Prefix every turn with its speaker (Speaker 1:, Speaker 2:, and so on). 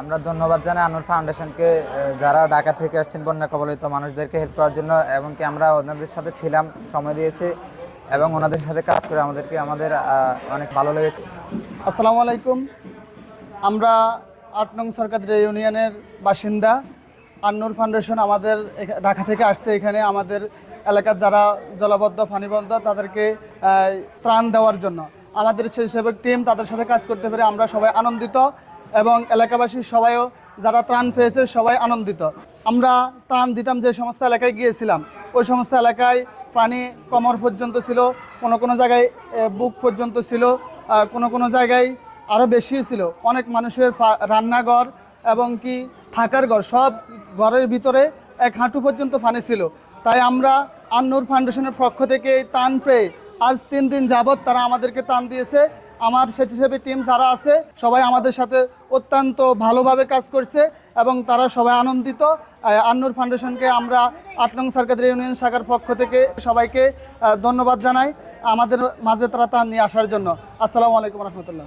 Speaker 1: আমরা ধন্যবাদ জানাই আনুর ফাউন্ডেশনকে যারা ঢাকা থেকে আসছেন বন্যা কবলিত মানুষদেরকে হেল্প করার জন্য এবং কি আমরা ওনাদের সাথে ছিলাম, সময় দিয়েছি, এবং ওনাদের সাথে কাজ করে আমাদেরকে আমাদের অনেক ভালো লেগেছে।
Speaker 2: আসসালামু আলাইকুম। আমরা আট নং সরকারি ইউনিয়নের বাসিন্দা। আন্নুর ফাউন্ডেশন আমাদের ঢাকা থেকে আসছে এখানে। আমাদের এলাকার যারা জলবদ্ধ ফানিবদ্ধ তাদেরকে ত্রাণ দেওয়ার জন্য। আমাদের স্বেচ্ছাসেবক টিম তাদের সাথে কাজ করতে পেরে আমরা সবাই আনন্দিত। এবং এলাকাবাসী সবাইও, যারা ত্রাণ পেয়েছে, সবাই আনন্দিত। আমরা ত্রাণ দিতাম যে সমস্ত এলাকায় গিয়েছিলাম। ওই সমস্ত এলাকায় পানি কমর পর্যন্ত ছিল, কোনো কোনো জায়গায় বুক পর্যন্ত ছিল কোনো কোনো জায়গায় আরও বেশি ছিল। অনেক মানুষের রান্নাঘর এবং কি থাকার ঘর, সব ঘরের ভিতরে এক হাঁটু পর্যন্ত পানি ছিল। তাই আমরা আন্নুর ফাউন্ডেশনের পক্ষ থেকে এই তান পেয়ে আজ তিন দিন যাবৎ তারা আমাদেরকে তান দিয়েছে। আমার স্বেচ্ছাসেবী টিম যারা আছে, সবাই আমাদের সাথে অত্যন্ত ভালোভাবে কাজ করছে এবং তারা সবাই আনন্দিত। আন্নুর ফাউন্ডেশনকে আমরা আট নং ইউনিয়ন শাখার পক্ষ থেকে সবাইকে ধন্যবাদ জানাই আমাদের মাঝে তারা তা নিয়ে আসার জন্য। আসসালামু আলাইকুম রহমতুল্লাহ।